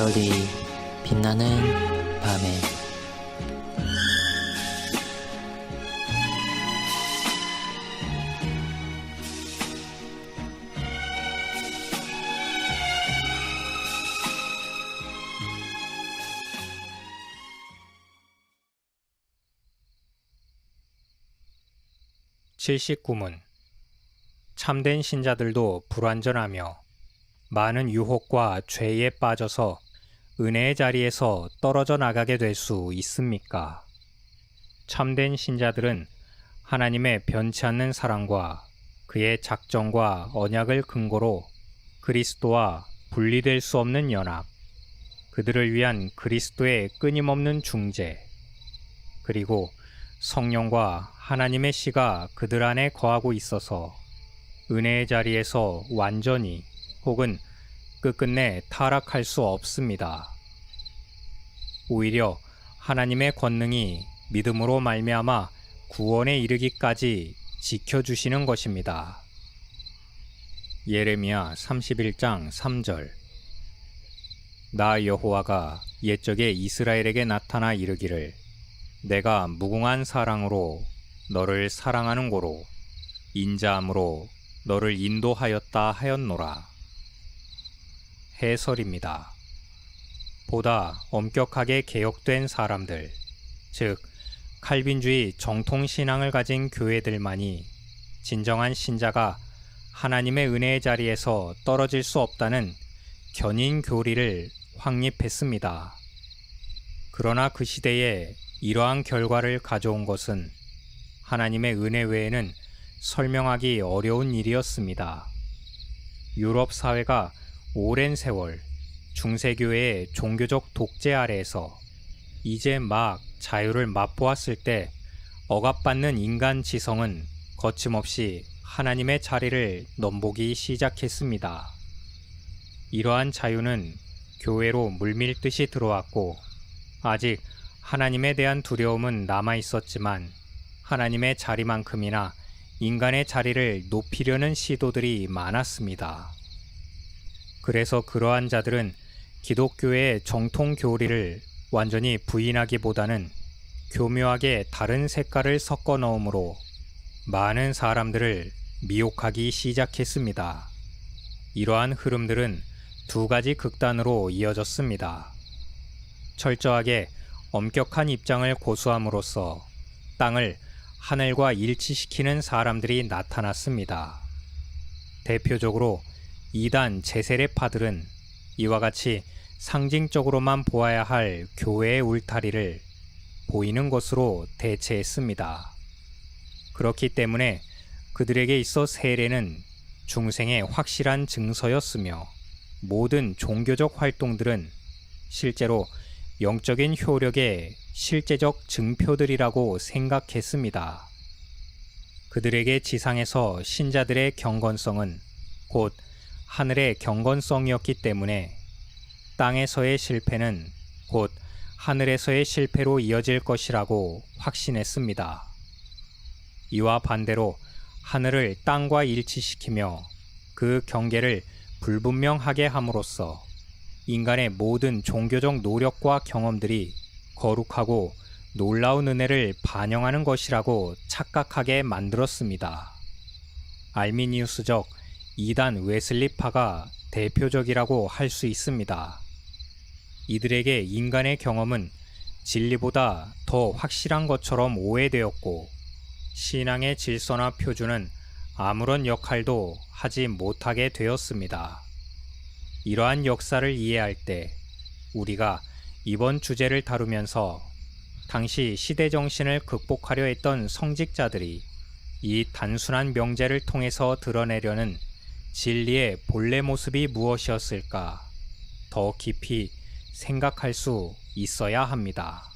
별이 빛나는 밤에. 칠십구문. 참된 신자들도 불완전하며 많은 유혹과 죄에 빠져서 은혜의 자리에서 떨어져 나가게 될 수 있습니까? 참된 신자들은 하나님의 변치 않는 사랑과 그의 작정과 언약을 근거로 그리스도와 분리될 수 없는 연합, 그들을 위한 그리스도의 끊임없는 중재, 그리고 성령과 하나님의 씨가 그들 안에 거하고 있어서 은혜의 자리에서 완전히 혹은 끝끝내 타락할 수 없습니다. 오히려 하나님의 권능이 믿음으로 말미암아 구원에 이르기까지 지켜주시는 것입니다. 예레미야 31장 3절 나 여호와가 옛적에 이스라엘에게 나타나 이르기를 내가 무궁한 사랑으로 너를 사랑하는 고로 인자함으로 너를 인도하였다 하였노라. 해설입니다. 보다 엄격하게 개혁된 사람들, 즉 칼빈주의 정통 신앙을 가진 교회들만이 진정한 신자가 하나님의 은혜의 자리에서 떨어질 수 없다는 견인 교리를 확립했습니다. 그러나 그 시대에 이러한 결과를 가져온 것은 하나님의 은혜 외에는 설명하기 어려운 일이었습니다. 유럽 사회가 오랜 세월 중세교회의 종교적 독재 아래에서 이제 막 자유를 맛보았을 때 억압받는 인간 지성은 거침없이 하나님의 자리를 넘보기 시작했습니다. 이러한 자유는 교회로 물밀듯이 들어왔고 아직 하나님에 대한 두려움은 남아 있었지만 하나님의 자리만큼이나 인간의 자리를 높이려는 시도들이 많았습니다. 그래서 그러한 자들은 기독교의 정통 교리를 완전히 부인하기보다는 교묘하게 다른 색깔을 섞어 넣음으로 많은 사람들을 미혹하기 시작했습니다. 이러한 흐름들은 두 가지 극단으로 이어졌습니다. 철저하게 엄격한 입장을 고수함으로써 땅을 하늘과 일치시키는 사람들이 나타났습니다. 대표적으로 이단 제세례파들은 이와 같이 상징적으로만 보아야 할 교회의 울타리를 보이는 것으로 대체했습니다. 그렇기 때문에 그들에게 있어 세례는 중생의 확실한 증서였으며 모든 종교적 활동들은 실제로 영적인 효력의 실제적 증표들이라고 생각했습니다. 그들에게 지상에서 신자들의 경건성은 곧 하늘의 경건성이었기 때문에 땅에서의 실패는 곧 하늘에서의 실패로 이어질 것이라고 확신했습니다. 이와 반대로 하늘을 땅과 일치시키며 그 경계를 불분명하게 함으로써 인간의 모든 종교적 노력과 경험들이 거룩하고 놀라운 은혜를 반영하는 것이라고 착각하게 만들었습니다. 알미니우스적 이단 웨슬리파가 대표적이라고 할 수 있습니다. 이들에게 인간의 경험은 진리보다 더 확실한 것처럼 오해되었고 신앙의 질서나 표준은 아무런 역할도 하지 못하게 되었습니다. 이러한 역사를 이해할 때 우리가 이번 주제를 다루면서 당시 시대 정신을 극복하려 했던 성직자들이 이 단순한 명제를 통해서 드러내려는 진리의 본래 모습이 무엇이었을까 더 깊이 생각할 수 있어야 합니다.